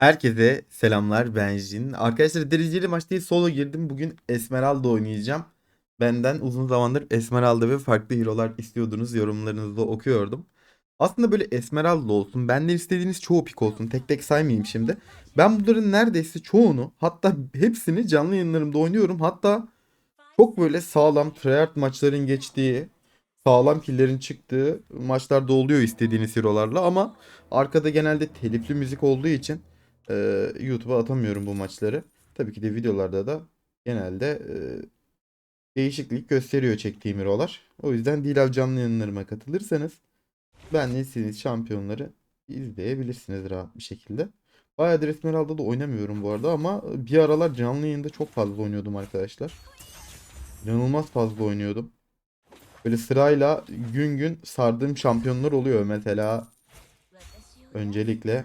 Herkese selamlar ben Jin. Arkadaşlar dereceli maç değil solo girdim. Bugün Esmeralda oynayacağım. Benden uzun zamandır Esmeralda ve farklı hero'lar istiyordunuz. Yorumlarınızda okuyordum. Aslında böyle Esmeralda olsun. Benden istediğiniz çoğu pik olsun. Tek tek saymayayım şimdi. Ben bunların neredeyse çoğunu hatta hepsini canlı yayınlarımda oynuyorum. Hatta çok böyle sağlam tryhard maçların geçtiği, sağlam killerin çıktığı maçlarda oluyor istediğiniz hero'larla ama arkada genelde telifli müzik olduğu için e, YouTube'a atamıyorum bu maçları. Tabii ki de videolarda da genelde e, değişiklik gösteriyor çektiğim hero'lar. O yüzden Dilav canlı yayınlarıma katılırsanız ben de istediğiniz şampiyonları izleyebilirsiniz rahat bir şekilde. Bayağıdır Esmeralda da oynamıyorum bu arada ama bir aralar canlı yayında çok fazla oynuyordum arkadaşlar. İnanılmaz fazla oynuyordum. Böyle sırayla gün gün sardığım şampiyonlar oluyor. Mesela öncelikle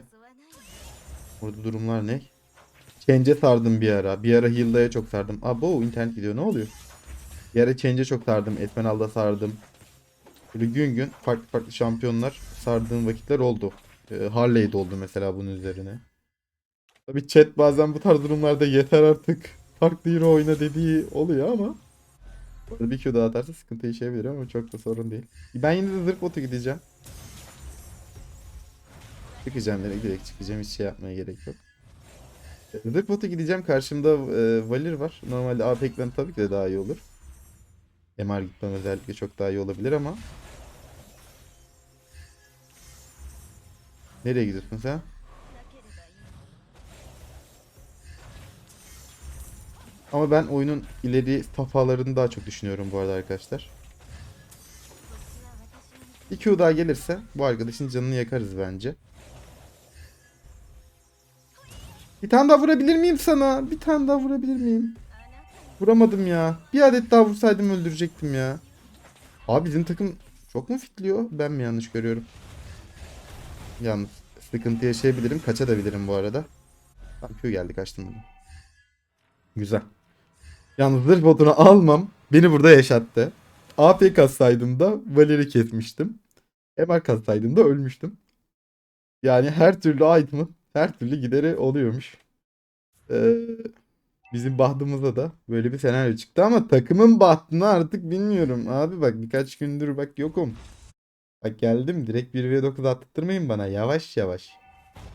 burada durumlar ne? Change'e sardım bir ara. Bir ara Hilda'ya çok sardım. Abo internet gidiyor ne oluyor? Bir ara Change'e çok sardım. Esmeralda sardım. Böyle gün gün farklı farklı şampiyonlar sardığım vakitler oldu. Ee, Harley'de oldu mesela bunun üzerine. Tabi chat bazen bu tarz durumlarda yeter artık. Farklı hero oyna dediği oluyor ama. Bir Q daha atarsa sıkıntı yaşayabilir ama çok da sorun değil. Ben yine de zırh botu gideceğim. Çıkacağım direkt, direkt çıkacağım hiç şey yapmaya gerek yok. Botu gideceğim karşımda e, Valir var. Normalde AP ekran tabii ki de daha iyi olur. MR gitmem özellikle çok daha iyi olabilir ama. Nereye gidiyorsun sen? Ama ben oyunun ileri safhalarını daha çok düşünüyorum bu arada arkadaşlar. Bir Q daha gelirse bu arkadaşın canını yakarız bence. Bir tane daha vurabilir miyim sana? Bir tane daha vurabilir miyim? Vuramadım ya. Bir adet daha vursaydım öldürecektim ya. Abi bizim takım çok mu fitliyor? Ben mi yanlış görüyorum? Yalnız sıkıntı yaşayabilirim. Kaçabilirim bu arada. Tamam Q geldi kaçtım bunu. Güzel. Yalnız zırh botunu almam beni burada yaşattı. AP kassaydım da Valer'i kesmiştim. MR kassaydım da ölmüştüm. Yani her türlü item'ın her türlü gideri oluyormuş. Ee, bizim bahtımıza da böyle bir senaryo çıktı ama takımın bahtını artık bilmiyorum. Abi bak birkaç gündür bak yokum. Bak geldim direkt 1v9 attırmayın bana yavaş yavaş.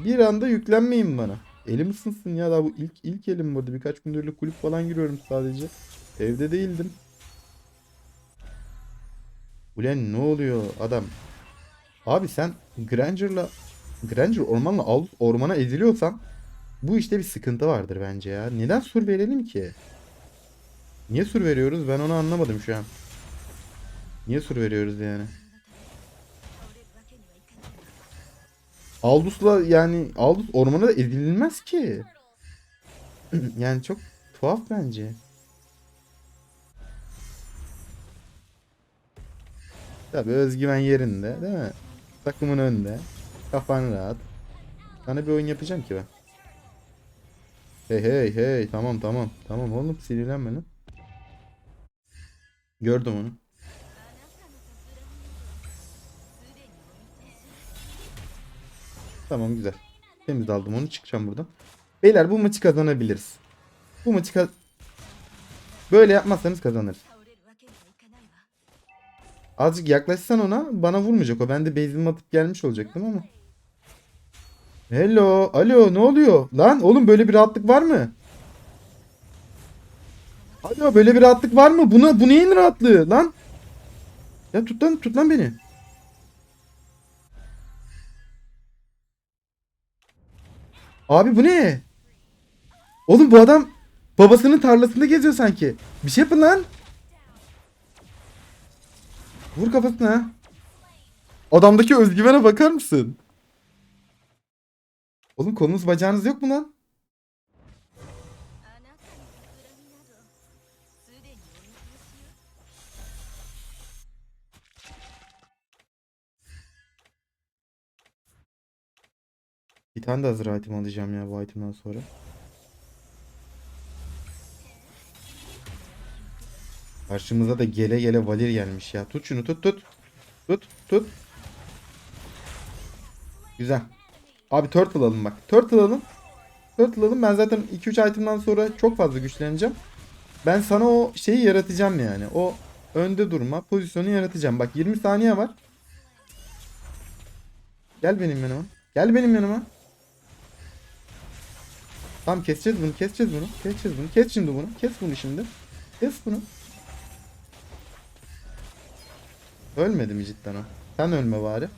Bir anda yüklenmeyin bana. Elim ısınsın ya daha bu ilk ilk elim burada. Birkaç gündür kulüp falan giriyorum sadece. Evde değildim. Ulan ne oluyor adam? Abi sen Granger'la Granger ormanla al ormana eziliyorsan bu işte bir sıkıntı vardır bence ya. Neden sur verelim ki? Niye sur veriyoruz? Ben onu anlamadım şu an. Niye sur veriyoruz yani? Aldus'la yani Aldus ormana da ezilmez ki. yani çok tuhaf bence. Tabii özgüven yerinde değil mi? Takımın önünde. Kafan rahat. Sana bir oyun yapacağım ki ben. Hey hey hey tamam tamam. Tamam oğlum sinirlenme lan. Gördüm onu. Tamam güzel. Temiz aldım onu çıkacağım buradan. Beyler bu maçı kazanabiliriz. Bu maçı kaz... Böyle yapmazsanız kazanırız. Azıcık yaklaşsan ona bana vurmayacak o. Ben de base'imi atıp gelmiş olacaktım ama. Hello. Alo ne oluyor? Lan oğlum böyle bir rahatlık var mı? Alo böyle bir rahatlık var mı? Buna bu neyin rahatlığı lan? Ya tut lan tut lan beni. Abi bu ne? Oğlum bu adam babasının tarlasında geziyor sanki. Bir şey yapın lan. Vur kafasına. Adamdaki özgüvene bakar mısın? Oğlum kolunuz bacağınız yok mu lan? Bir tane de hazır item alacağım ya bu itemden sonra. Karşımıza da gele gele Valir gelmiş ya. Tut şunu tut tut. Tut tut. Güzel. Abi turtle alın bak. Turtle alın. Turtle alın. Ben zaten 2-3 item'dan sonra çok fazla güçleneceğim. Ben sana o şeyi yaratacağım yani. O önde durma pozisyonu yaratacağım. Bak 20 saniye var. Gel benim yanıma. Gel benim yanıma. Tamam keseceğiz bunu, keseceğiz bunu, keseceğiz bunu. Kes şimdi bunu, kes bunu şimdi. Kes bunu. Ölmedi mi cidden o? Sen ölme bari.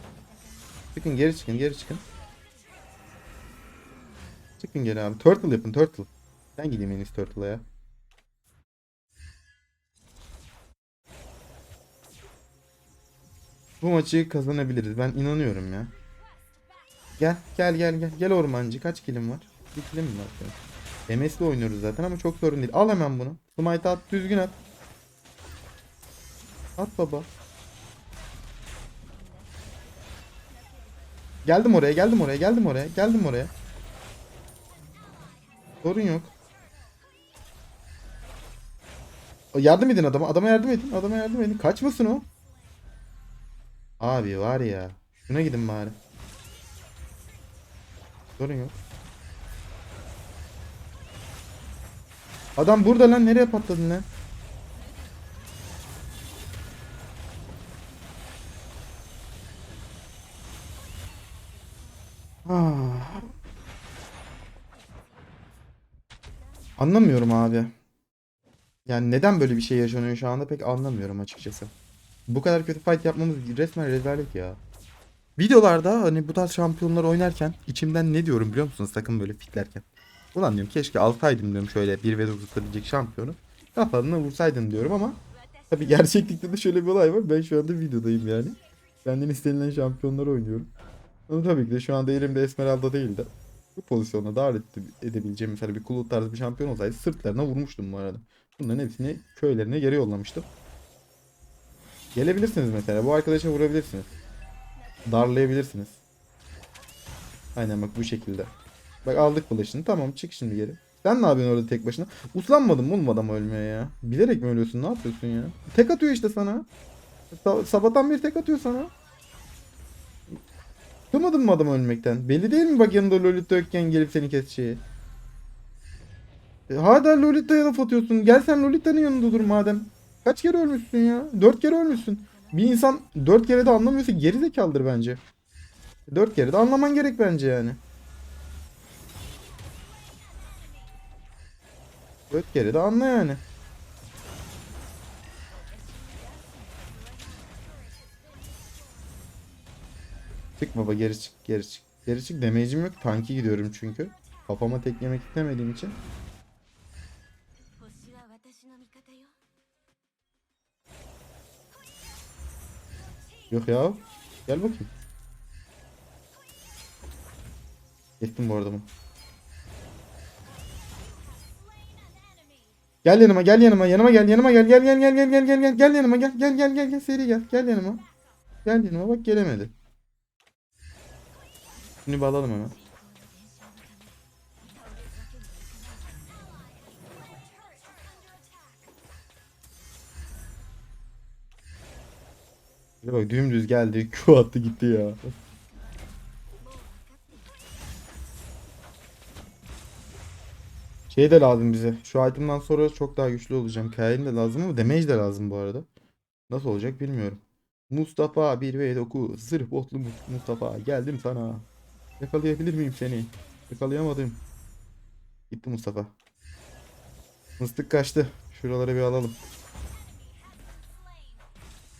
Çıkın geri çıkın, geri çıkın. Çıkın geri abi. Turtle yapın, turtle. Ben gideyim en iyisi turtle'a ya. Bu maçı kazanabiliriz. Ben inanıyorum ya. Gel gel gel gel. Gel ormancı. Kaç kilim var? Bir kilim mi var senin? MS'le oynuyoruz zaten ama çok sorun değil. Al hemen bunu. Smite at. Düzgün at. At baba. Geldim oraya, geldim oraya, geldim oraya, geldim oraya. Sorun yok. Yardım edin adama, adama yardım edin, adama yardım edin. Kaçmasın o. Abi var ya. Şuna gidin bari. Sorun yok. Adam burada lan nereye patladın lan? Anlamıyorum abi. Yani neden böyle bir şey yaşanıyor şu anda pek anlamıyorum açıkçası. Bu kadar kötü fight yapmamız resmen rezalet ya. Videolarda hani bu tarz şampiyonlar oynarken içimden ne diyorum biliyor musunuz takım böyle fitlerken. Ulan diyorum keşke alsaydım diyorum şöyle 1 ve 9 tutabilecek şampiyonu. Kafalarına vursaydım diyorum ama tabi gerçeklikte de şöyle bir olay var. Ben şu anda videodayım yani. Benden istenilen şampiyonları oynuyorum. Ama tabii ki de şu anda elimde Esmeralda değil de bu pozisyonda davet ede- edebileceğim mesela bir Kulut tarzı bir şampiyon olsaydı sırtlarına vurmuştum bu arada. Bunların hepsini köylerine geri yollamıştım. Gelebilirsiniz mesela. Bu arkadaşa vurabilirsiniz. Darlayabilirsiniz. Aynen bak bu şekilde. Bak aldık kılıçını. Tamam çık şimdi geri. Sen ne yapıyorsun orada tek başına? Uslanmadın mı adam ölmeye ya? Bilerek mi ölüyorsun? Ne yapıyorsun ya? Tek atıyor işte sana. Sa- sabahtan bir tek atıyor sana. Tutamadın mı adam ölmekten? Belli değil mi bak yanında Lolita yokken gelip seni keseceği? E, hala Lolita'ya laf atıyorsun. Gel sen Lolita'nın yanında dur madem. Kaç kere ölmüşsün ya? Dört kere ölmüşsün. Bir insan dört kere de anlamıyorsa geri zekalıdır bence. Dört kere de anlaman gerek bence yani. Dört kere de anla yani. Çık baba geri çık geri çık. Geri çık damage'im yok. Tanki gidiyorum çünkü. Kafama tek yemek istemediğim için. Yok ya. Gel bakayım. Geçtim bu arada bunu. Gel yanıma gel yanıma yanıma gel yanıma gel gel gel gel gel gel gel gel gel yanıma gel gel gel gel gel seri gel gel yanıma. Gel yanıma bak gelemedi. Şimdi bağlayalım hemen. Bir bak dümdüz geldi. Q attı gitti ya. Şey de lazım bize. Şu item'dan sonra çok daha güçlü olacağım. Kain de lazım ama damage de lazım bu arada. Nasıl olacak bilmiyorum. Mustafa 1 v 9 Zırh botlu Mu- Mustafa geldim sana. Yakalayabilir miyim seni? Yakalayamadım. Gitti Mustafa. Mıstık kaçtı. Şuraları bir alalım.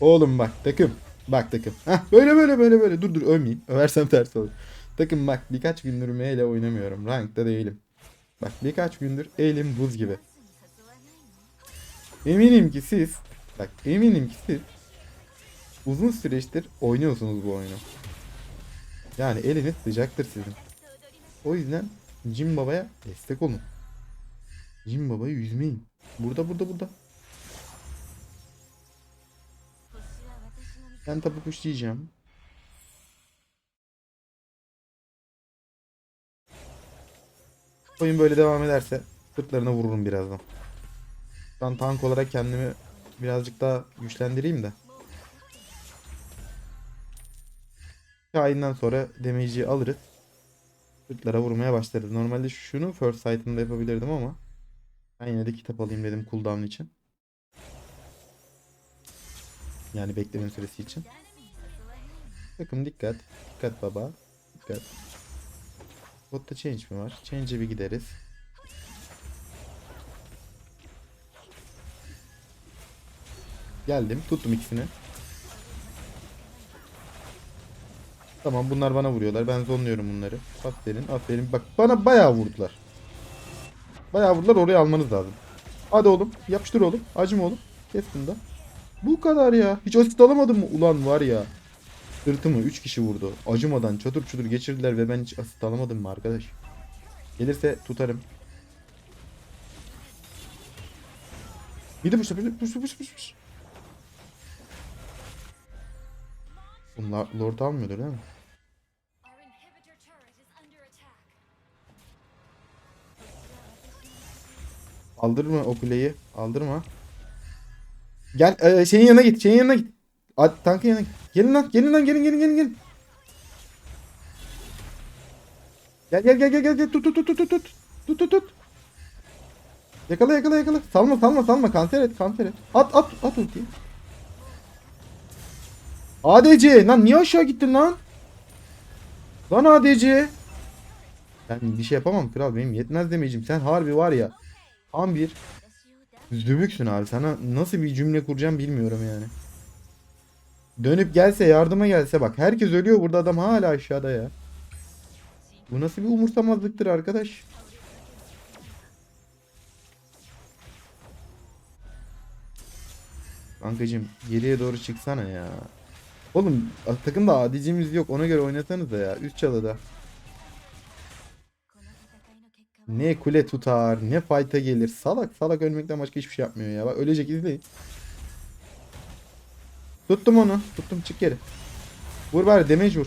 Oğlum bak takım. Bak takım. Heh, böyle böyle böyle böyle. Dur dur ölmeyeyim. Översem ters olur. Takım bak birkaç gündür M ile oynamıyorum. Rankta değilim. Bak birkaç gündür elim buz gibi. Eminim ki siz bak eminim ki siz uzun süreçtir oynuyorsunuz bu oyunu. Yani eliniz sıcaktır sizin. O yüzden Jim Baba'ya destek olun. Jim Baba'yı üzmeyin. Burada burada burada. Ben tabu kuş diyeceğim. Oyun böyle devam ederse sırtlarına vururum birazdan. Ben tank olarak kendimi birazcık daha güçlendireyim de. Kain'den sonra damage'i alırız. Sırtlara vurmaya başlarız. Normalde şunu first sight'ımda yapabilirdim ama ben yine de kitap alayım dedim cooldown için. Yani bekleme süresi için. Takım dikkat. Dikkat baba. Dikkat. Botta change mi var? Change'e bir gideriz. Geldim. Tuttum ikisini. Tamam bunlar bana vuruyorlar. Ben zonluyorum bunları. Aferin aferin. Bak bana bayağı vurdular. Bayağı vurdular oraya almanız lazım. Hadi oğlum yapıştır oğlum. Acıma oğlum. Kes bunu da. Bu kadar ya. Hiç asist alamadın mı? Ulan var ya. Sırtımı 3 kişi vurdu. Acımadan çatır çutur geçirdiler ve ben hiç asist alamadım mı arkadaş? Gelirse tutarım. Bir de bu sefer pus pus Bunlar Lord almıyordur değil mi? Aldırma o kuleyi. Aldırma. Gel e, şeyin yanına git. Şeyin yanına git. Hadi tankın yanına git. Gelin lan. Gelin lan. Gelin gelin gelin gelin. Gel gel gel gel gel. gel. Tut tut tut tut tut. Tut tut tut. Yakala yakala yakala. Salma salma salma. Kanser et kanser et. At at at ultiyi. ADC lan niye aşağı gittin lan? Lan ADC. Ben bir şey yapamam kral benim yetmez demeyeceğim. Sen harbi var ya. Tam bir zübüksün abi. Sana nasıl bir cümle kuracağım bilmiyorum yani. Dönüp gelse yardıma gelse bak. Herkes ölüyor burada adam hala aşağıda ya. Bu nasıl bir umursamazlıktır arkadaş. Kankacım geriye doğru çıksana ya. Oğlum takımda adicimiz yok ona göre oynasanız da ya. Üst çalıda. Ne kule tutar ne fight'a gelir. Salak salak ölmekten başka hiçbir şey yapmıyor ya. Bak ölecek izleyin. Tuttum onu. Tuttum çık geri. Vur bari damage vur.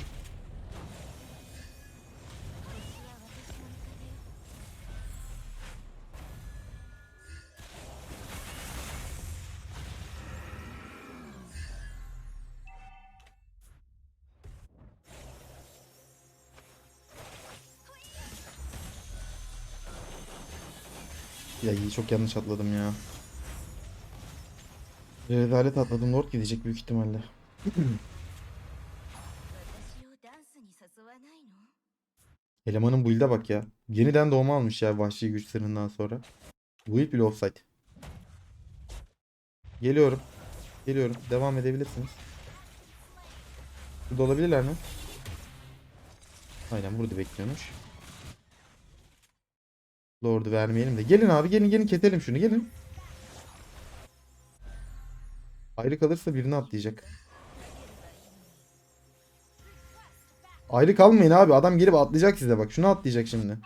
çok yanlış atladım ya. Ee, Rezalet atladım. Lord gidecek büyük ihtimalle. Elemanın build'e bak ya. Yeniden doğma almış ya vahşi güç sonra. Build bile offside. Geliyorum. Geliyorum. Devam edebilirsiniz. Burada olabilirler mi? Aynen burada bekliyormuş. Lord'u vermeyelim de. Gelin abi gelin gelin keselim şunu gelin. Ayrı kalırsa birini atlayacak. Ayrı kalmayın abi. Adam gelip atlayacak size bak. Şunu atlayacak şimdi.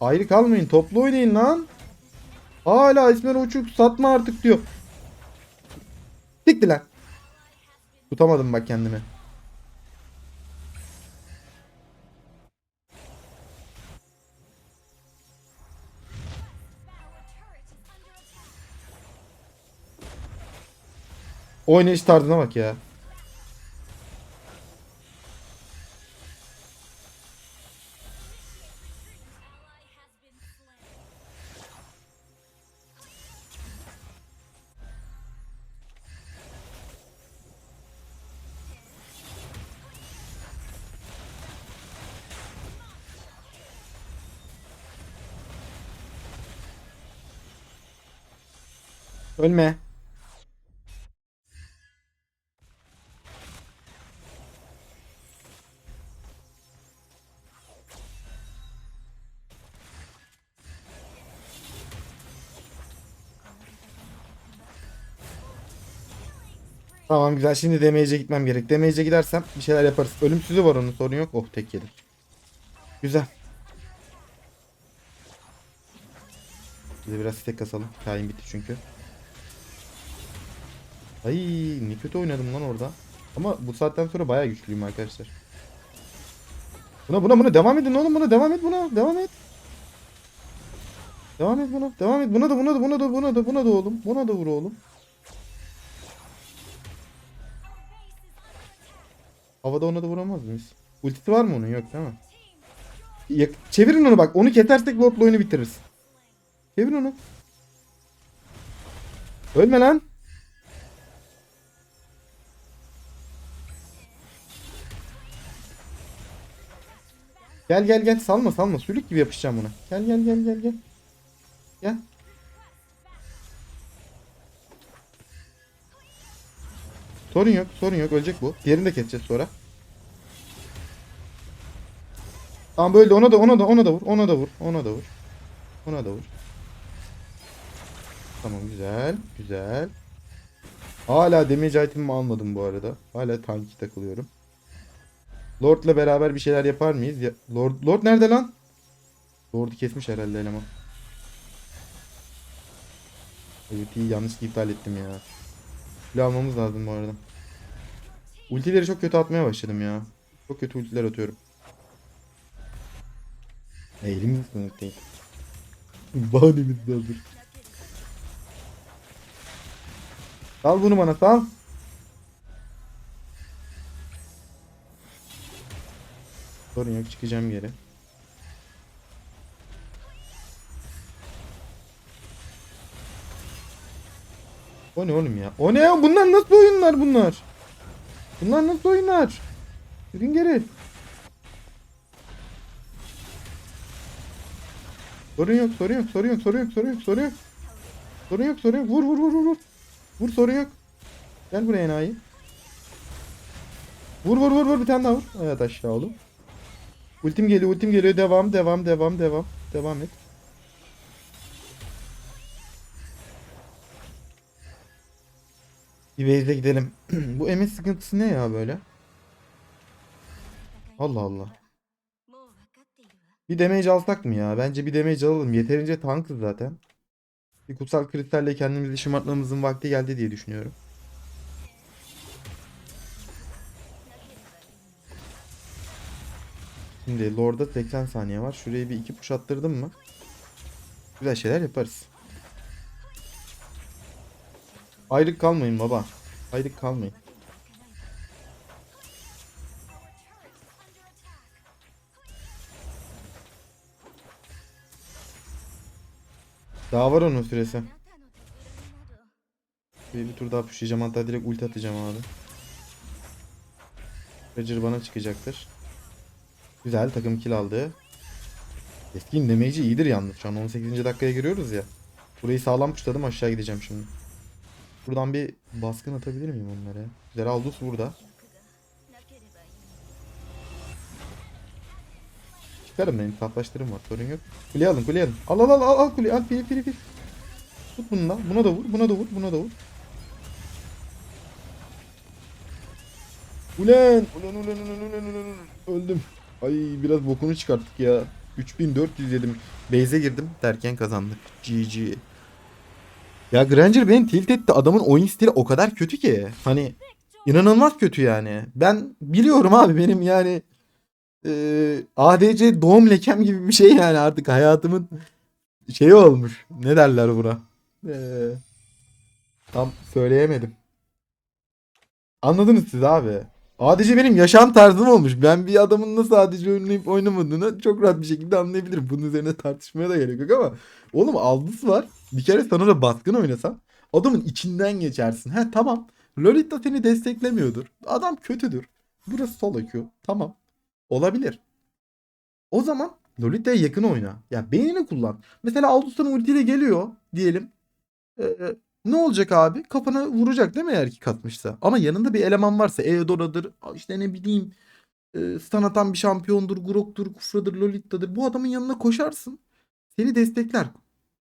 Ayrı kalmayın. Toplu oynayın lan. Hala İsmail Uçuk satma artık diyor. Dikti lan. Tutamadım bak kendimi. Oynayış tarzına bak ya. Ölme. Tamam güzel şimdi damage'e gitmem gerek. Damage'e gidersem bir şeyler yaparız. Ölümsüzü var onun sorun yok. Oh tek yedim. Güzel. Bir de biraz stack kasalım. Kain bitti çünkü. Ay ne kötü oynadım lan orada. Ama bu saatten sonra bayağı güçlüyüm arkadaşlar. Buna buna buna devam edin oğlum buna devam et buna devam et. Devam et buna devam et buna da buna da buna da buna da buna da oğlum buna da vur oğlum. Havada ona da vuramaz mıyız? Ultisi var mı onun yok değil mi? Ya- Çevirin onu bak. Onu kesersek Lord'la oyunu bitiririz. Çevir onu. Ölme lan. Gel gel gel salma salma sülük gibi yapışacağım buna. Gel gel gel gel gel. Gel. Sorun yok sorun yok ölecek bu. Diğerini de keseceğiz sonra. Tamam böyle ona da ona da ona da vur ona da vur ona da vur. Ona da vur. Tamam güzel güzel. Hala damage item'imi almadım bu arada. Hala tanki takılıyorum. Lord'la beraber bir şeyler yapar mıyız? Ya, Lord Lord nerede lan? Lord'u kesmiş herhalde eleman. Ultiyi yanlışlıkla iptal ettim ya. Kule almamız lazım bu arada. Ultileri çok kötü atmaya başladım ya. Çok kötü ultiler atıyorum. Eğilim sınıf değil. Bahanemiz de hazır. Sal bunu bana sal. Sorun yok çıkacağım geri. O ne oğlum ya? O ne ya? Bunlar nasıl oyunlar bunlar? Bunlar nasıl oyunlar? Yürüyün geri. Sorun yok, sorun yok, sorun yok, sorun yok, sorun yok, sorun yok. Sorun yok, sorun yok. Vur, vur, vur, vur, vur. Vur, sorun yok. Gel buraya enayi. Vur, vur, vur, vur. Bir tane daha vur. Evet aşağı oğlum. Ultim geliyor, ultim geliyor. Devam, devam, devam, devam. Devam et. Bir base'e gidelim. Bu emin sıkıntısı ne ya böyle? Allah Allah. Bir damage alsak mı ya? Bence bir damage alalım. Yeterince tankız zaten. Bir kutsal kristalle kendimizi şımartmamızın vakti geldi diye düşünüyorum. Şimdi Lord'a 80 saniye var. Şuraya bir iki push attırdım mı? Güzel şeyler yaparız. Ayrık kalmayın baba. Ayrık kalmayın. Daha var onun süresi. Bir, bir tur daha pushlayacağım hatta direkt ulti atacağım abi. Roger bana çıkacaktır. Güzel takım kill aldı. Eski inlemeyici iyidir yalnız. Şu an 18. dakikaya giriyoruz ya. Burayı sağlam pushladım aşağı gideceğim şimdi. Şuradan bir baskın atabilir miyim onlara? Zeraldus burada. Çıkarım benim tatlaşlarım var sorun yok. Kule alın kule alın. Al al al al al kule al piri piri piri. Tut bunu da buna da vur buna da vur buna da vur. Ulen ulen ulen ulen ulen ulen öldüm. Ay biraz bokunu çıkarttık ya. 3400 yedim. Base'e girdim derken kazandık. GG. Ya Granger beni tilt etti. Adamın oyun stili o kadar kötü ki. Hani inanılmaz kötü yani. Ben biliyorum abi benim yani e, ADC doğum lekem gibi bir şey yani artık hayatımın şeyi olmuş. Ne derler buna? E, tam söyleyemedim. Anladınız siz abi. ADC benim yaşam tarzım olmuş. Ben bir adamın nasıl ADC oynayıp oynamadığını çok rahat bir şekilde anlayabilirim. Bunun üzerine tartışmaya da gerek yok ama oğlum Aldous var. Bir kere sana da baskın oynasan adamın içinden geçersin. He tamam. Lolita seni desteklemiyordur. Adam kötüdür. Burası solo queue. Tamam. Olabilir. O zaman Lolita'ya yakın oyna. Ya beynini kullan. Mesela Aldus'tan ultiyle geliyor diyelim. Ee, ne olacak abi? Kafana vuracak değil mi eğer ki katmışsa? Ama yanında bir eleman varsa Eudora'dır, işte ne bileyim e, atan bir şampiyondur, Grok'tur, Kufra'dır, Lolita'dır. Bu adamın yanına koşarsın. Seni destekler.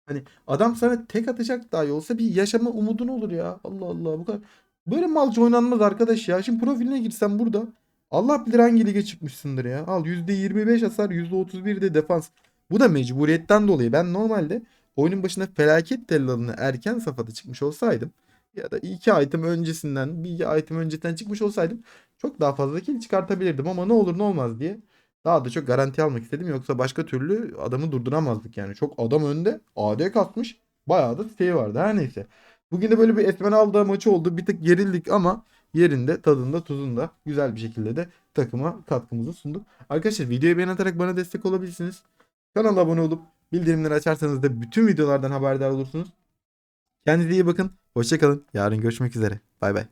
Hani adam sana tek atacak dahi olsa bir yaşama umudun olur ya. Allah Allah bu kadar. Böyle malca oynanmaz arkadaş ya. Şimdi profiline girsen burada. Allah bilir hangi lige çıkmışsındır ya. Al %25 hasar %31 de defans. Bu da mecburiyetten dolayı. Ben normalde oyunun başına felaket tellalını erken safhada çıkmış olsaydım ya da iki item öncesinden bir item öncesinden çıkmış olsaydım çok daha fazla kill çıkartabilirdim ama ne olur ne olmaz diye daha da çok garanti almak istedim yoksa başka türlü adamı durduramazdık yani. Çok adam önde AD katmış bayağı da şey vardı her neyse. Bugün de böyle bir Esmeralda maçı oldu bir tık gerildik ama yerinde, tadında, tuzunda güzel bir şekilde de takıma katkımızı sunduk. Arkadaşlar videoyu beğen atarak bana destek olabilirsiniz. Kanala abone olup bildirimleri açarsanız da bütün videolardan haberdar olursunuz. Kendinize iyi bakın. Hoşçakalın. Yarın görüşmek üzere. Bay bay.